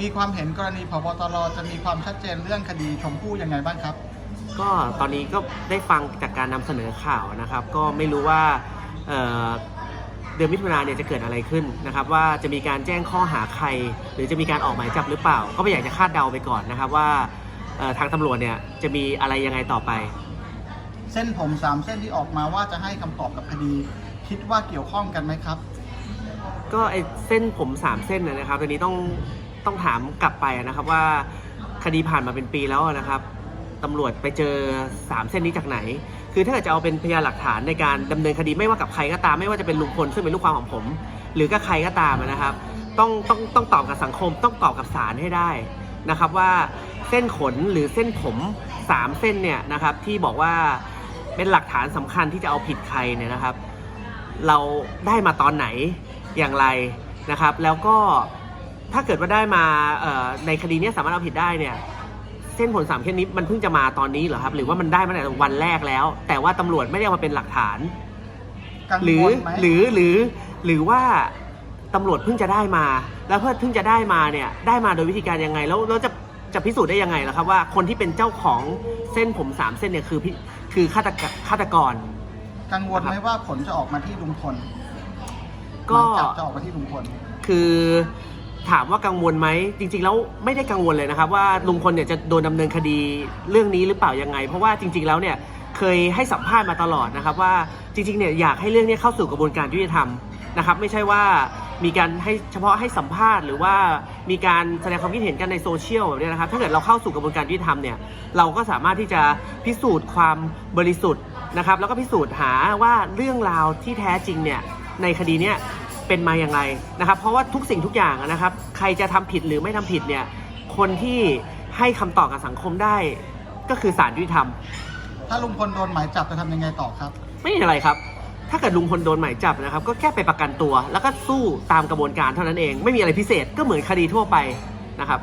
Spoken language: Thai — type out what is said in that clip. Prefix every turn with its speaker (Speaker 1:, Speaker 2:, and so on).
Speaker 1: มีความเห็นกรณีพบตรจะมีความชัดเจนเรื่องคดีชมพู่ยังไงบ้างครับ
Speaker 2: ก็ตอนนี้ก็ได้ฟังจากการนำเสนอข่าวนะครับ ก็ไม่รู้ว่าเอ่อเดือนมิถุนาเนี่ยจะเกิดอะไรขึ้นนะครับ ว่าจะมีการแจ้งข้อหาใคร หรือจะมีการออกหมายจับหรือเปล่า ก็ไม่อยากจะคาดเดาไปก่อนนะครับว่าเอ่อทางตำรวจเนี่ยจะมีอะไรยังไงต่อไป
Speaker 1: เส้นผมสามเส้นที่ออกมาว่าจะให้คำตอบกับคดี คิดว่าเกี่ยวข้องกันไหมครับ
Speaker 2: ก็ไอเส้นผมสามเส้นนะนะครับตอนนี้ต้อง ต้องถามกลับไปนะครับว่าคดีผ่านมาเป็นปีแล้วนะครับตำรวจไปเจอสามเส้นนี้จากไหน คือถ้าเกิดจะเอาเป็นพยานหลักฐานในการดำเนินคดีไม่ว่ากับใครก็ตาม ไม่ว่าจะเป็นลุงพลซึ่งเป็นลูกความของผม หรือก็ใครก็ตามนะครับ ต้องต้องต้องตอบกับสังคม ต้องตอบกับศาลให้ได้นะครับว่าเส้นขนหรือเส้นผมสามเส้นเนี่ยนะครับที่บอกว่าเป็นหลักฐานสำคัญที่จะเอาผิดใครเนี่ยนะครับ เราได้มาตอนไหนอย่างไรนะครับ แล้วก็ ถ้าเกิดว่าได้มาเอ่อในคดีเนี้ยสามารถเอาผิดได้เนี่ยเส้นผลสามเส้นนี้มันเพิ่งจะมาตอนนี้เหรอครับ หรือว่ามันได้มาตั้งแต่วันแรกแล้ว แต่ว่าตำรวจไม่ได้เอามาเป็นหลักฐาน
Speaker 1: กัง
Speaker 2: หรือ
Speaker 1: วลไหม
Speaker 2: หรือหรือหรือว่าตำรวจเพิ่งจะได้มา แล้วเพื่อเพิ่งจะได้มาเนี่ยได้มาโดยวิธีการยังไง แล้วเราจะจะพิสูจน์ได้ยังไงล่ะครับว่าคนที่เป็นเจ้าของเส้นผมสามเส้นเนี่ยคือพิคือฆาตกฆาตกร
Speaker 1: กังวลไหมว่าผลจะออกมาที่ลุงพล
Speaker 2: ก็
Speaker 1: หมายจับจะออกมาที่ลุงพล
Speaker 2: คือ ถามว่ากังวลไหมจริง ๆ แล้วไม่ได้กังวลเลยนะครับ ว่าลุงพลเนี่ยจะโดนดำเนินคดีเรื่องนี้หรือเปล่ายังไง เพราะว่าจริง ๆ แล้วเนี่ยเคยให้สัมภาษณ์มาตลอดนะครับ ว่าจริงๆเนี่ยอยากให้เรื่องนี้เข้าสู่กระบวนการยุติธรรมนะครับ ไม่ใช่ว่ามีการให้เฉพาะให้สัมภาษณ์หรือว่ามีการแสดงความคิดเห็นกันในโซเชียลแบบนี้นะครับ ถ้าเกิดเราเข้าสู่กระบวนการยุติธรรมเนี่ยเราก็สามารถที่จะพิสูจน์ความบริสุทธิ์นะครับ แล้วก็พิสูจน์หาว่าเรื่องราวที่แท้จริงเนี่ยในคดีเนี้ย เป็นมาอย่างไรนะครับ เพราะว่าทุกสิ่งทุกอย่างอะนะครับ ใครจะทำผิดหรือไม่ทำผิดเนี่ย คนที่ให้คำตอบกับสังคมได้ก็คือศาลยุติธรรม
Speaker 1: ถ้าลุงพลโดนหมายจับจะทำยังไงต่อครับ
Speaker 2: ไม่มีอะไรครับ ถ้าเกิดลุงพลโดนหมายจับนะครับ ก็แค่ไปประกันตัว แล้วก็สู้ตามกระบวนการเท่านั้นเอง ไม่มีอะไรพิเศษก็เหมือนคดีทั่วไปนะครับ